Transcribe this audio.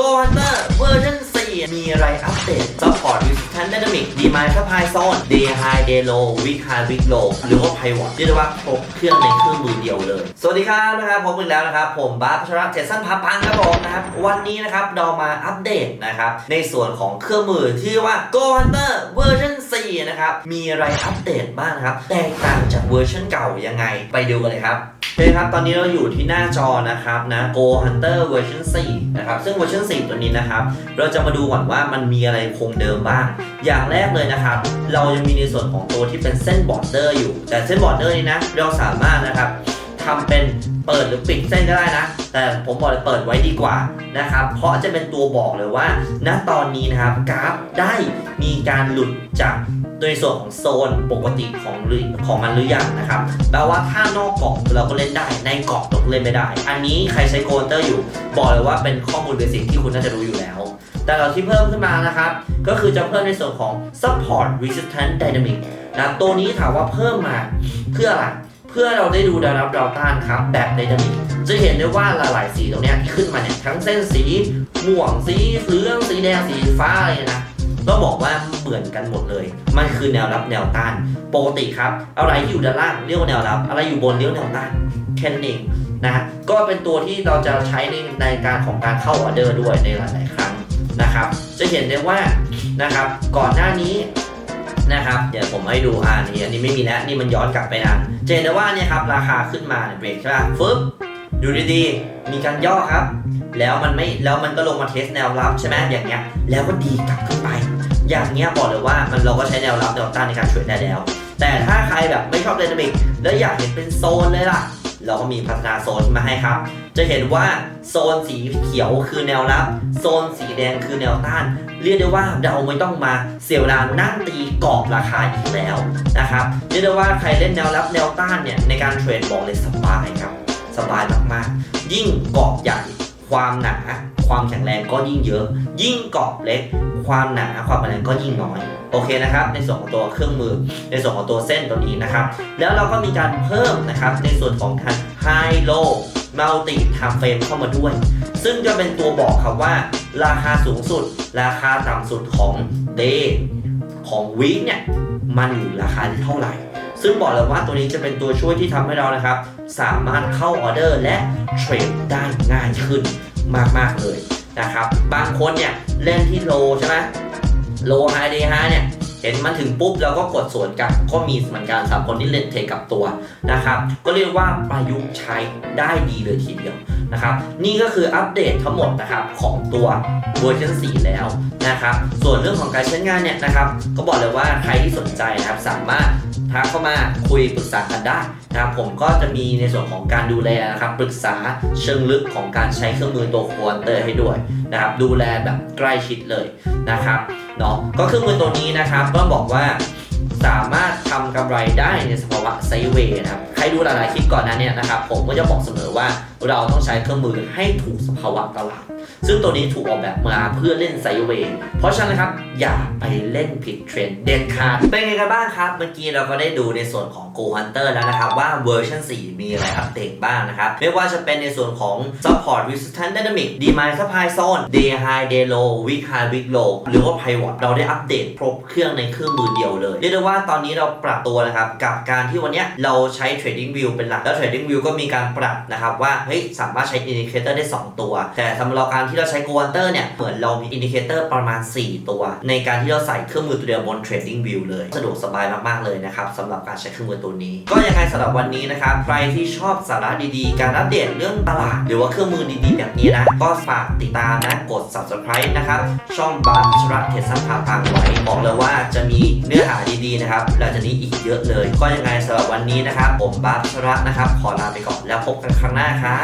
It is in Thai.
Go Hunter เวอร์ชัน4มีอะไรอัปเดต Support Resistance Dynamic Demand Supply Zone Day High Day Low Week High Week Low หรือว่า Pivot เรียกได้ว่าครบเครื่องในเครื่องมือเดียวเลย สวัสดีครับนะครับพบกันแล้วนะครับ ผมบาสพัชระเจสันพับพังครับผมนะครับ วันนี้นะครับเรามาอัปเดตนะครับ ในส่วนของเครื่องมือที่เรียกว่า Go Hunter เวอร์ชัน4นะครับ มีอะไรอัปเดตบ้างครับ แตกต่างจากเวอร์ชันเก่ายังไงไปดูกันเลยครับ โอเคครับ ตอนนี้เราอยู่ที่หน้าจอนะครับนะ Go Hunter เวอร์ชัน4นะครับ ซึ่งเวอร์ชัน4ตัวนี้นะครับ เราจะมาดูก่อนว่ามันมีอะไรคงเดิมบ้าง อย่างแรกเลยนะครับ เรายังมีในส่วนของตัวที่เป็นเส้นบอร์เดอร์อยู่ แต่เส้นบอร์เดอร์นี้นะ เราสามารถนะครับทำเป็นเปิดหรือปิดเส้นก็ได้นะ แต่ผมบอกเลยเปิดไว้ดีกว่านะครับ เพราะจะเป็นตัวบอกเลยว่า ณ ตอนนี้นะครับกราฟได้มีการหลุดจาก โดยส่วนของโซนปกติของหรือของมันหรือยังนะครับแปลว่าถ้านอกกรอบเราก็เล่นได้ในกรอบเราก็เล่นไม่ได้ อันนี้ใครใช้โกนเตอร์อยู่ บอกเลยว่าเป็นข้อมูลเบสิกที่คุณน่าจะรู้อยู่แล้ว แต่เราที่เพิ่มขึ้นมานะครับ ก็คือจะเพิ่มในส่วนของ support resistance dynamic นะตัวนี้ถามว่าเพิ่มมาเพื่ออะไรเพื่อเราได้ดูแนวรับดาวต้านครับแบบไดนามิกจะเห็นได้ว่าหลายๆสีตรงนี้ที่ขึ้นมาเนี่ยทั้งเส้นสีม่วงสีเหลืองสีแดงสีฟ้าอะไรนะ ต้องบอกว่าเหมือนกันหมดเลย มันคือแนวรับแนวต้านปกติครับ อะไรที่อยู่ด้านล่างเรียกว่าแนวรับ อะไรอยู่บนเรียกว่าแนวต้านแค่นั้นเองนะก็เป็นตัวที่เราจะใช้ในในการของการเข้าออเดอร์ด้วยในหลาย ๆ ครั้งนะครับ จะเห็นได้ว่านะครับก่อนหน้านี้นะครับเดี๋ยวผมให้ดูอ่านี่อันนี้ไม่มีแล้วนี่มันย้อนกลับไปนานจะเห็นได้ว่าเนี่ยครับราคาขึ้นมาเนี่ยเบรกใช่ไหมฟึบ ดูดีๆ มีการย่อครับ แล้วมันไม่แล้วมันก็ลงมาเทสแนวรับใช่ไหมอย่างเงี้ยแล้วก็ดีกลับขึ้นไป อย่างเงี้ยบอกเลยว่ามันเราก็ใช้แนวรับแนวต้านในการเทรดได้แล้ว แต่ถ้าใครแบบไม่ชอบไดนามิกแล้วอยากเห็นเป็นโซนเลยล่ะ เราก็มีพัฒนาโซนมาให้ครับ จะเห็นว่าโซนสีเขียวคือแนวรับ โซนสีแดงคือแนวต้าน เรียกได้ว่าเราไม่ต้องมาเสียเวลานั่งตีกรอบราคาอีกแล้วนะครับเรียกได้ว่าใครเล่นแนวรับแนวต้านเนี่ยในการเทรดบอกเลยสบายครับ สบายมากๆ ยิ่งเกรอบใหญ่ ความหนา ความแข็งแรงก็ยิ่งเยอะ ยิ่งเกรอบเล็ก ความหนาความแข็งแรงก็ยิ่งน้อยโอเคนะครับ ในส่วนของตัวเครื่องมือ ในส่วนของตัวเส้นตัวนี้นะครับ แล้วเราก็มีการเพิ่มนะครับ ในส่วนของการ High Low Multi Time Frame เข้ามาด้วย ซึ่งจะเป็นตัวบอกครับว่า ราคาสูงสุด ราคาต่ำสุดของ Day ของ Week เนี่ย มันอยู่ราคาที่เท่าไหร่ ซึ่งบอกเลยว่าตัวนี้จะเป็นตัวช่วยที่ทำให้เรานะครับ สามารถเข้าออเดอร์และเทรดได้ง่ายขึ้นมาก ๆ เลยนะครับ บางคนเนี่ยเล่นที่โลใช่ไหมโลไฮเดย์ไฮเนี่ยเห็นมันถึงปุ๊บเราก็กดสวนกับก็มีเหมือนกันสำหรับคนที่เล่นเทกับตัวนะครับ ก็เรียกว่าประยุกต์ใช้ได้ดีเลยทีเดียวนะครับ นี่ก็คืออัปเดตทั้งหมดนะครับของตัวเวอร์ชัน4แล้วนะครับ ส่วนเรื่องของการใช้งานเนี่ยนะครับ ก็บอกเลยว่าใครที่สนใจนะครับสามารถ ทักเข้ามาคุยปรึกษากันได้นะครับผมก็จะมีในส่วนของการดูแลนะครับปรึกษาเชิงลึกของการใช้เครื่องมือตัวควอนเตอร์ให้ด้วยนะครับดูแลแบบใกล้ชิดเลยนะครับเนาะก็เครื่องมือตัวนี้นะครับต้องบอกว่าสามารถทำกำไรได้ในสภาวะไซเวย์นะครับใครดูหลายๆคลิปก่อนนั้นเนี่ยนะครับผมก็จะบอกเสมอว่า เราต้องใช้เครื่องมือให้ถูกสภาวะตลาด ซึ่งตัวนี้ถูกออกแบบมาเพื่อเล่นไซเวย์เพราะฉะนั้นนะครับ อย่าไปเล่นผิดเทรนด์เด็ดขาดเป็นไงกันบ้างครับ เมื่อกี้เราก็ได้ดูในส่วนของ Go Hunter แล้วนะครับ ว่าเวอร์ชัน4 มีอะไรอัปเดตบ้างนะครับ ไม่ว่าจะเป็นในส่วนของ Support Resistance Dynamic Demand Supply Zone Day High Day Low Week High Week Low หรือว่า Pivot เราได้อัปเดตครบเครื่องในเครื่องมือเดียวเลยเรียกได้ว่าตอนนี้เราปรับตัวนะครับกับการที่วันเนี้ยเราใช้ Trading View เป็นหลักแล้ว Trading View ก็มีการปรับนะครับว่าเฮ้ยสามารถใช้ Indicator ได้ 2 ตัว แต่สำหรับการที่เราใช้ Go Hunter เนี่ย เหมือนเรามี Indicator ประมาณ 4 ตัว ในการที่เราใส่เครื่องมือตัวเดียวบน Trading View เลย สะดวกสบายมาก ๆ เลยนะครับสำหรับการใช้เครื่องมือตัวนี้ ก็ยังไงสำหรับวันนี้นะครับใครที่ชอบสาระดีๆ การอัปเดตเรื่องตลาด หรือว่าเครื่องมือดีๆ แบบนี้นะก็ฝากติดตามนะกด subscribe นะครับช่องบาร์ชรัตเทสันพาตังไว้บอกเลยว่าจะมีเนื้อหาดีๆนะครับหลังจากนี้อีกเยอะเลย ก็ยังไงสำหรับวันนี้นะครับผมบาร์ชรัตนะครับขอลาไปก่อนแล้วพบกันครั้งหน้าครับ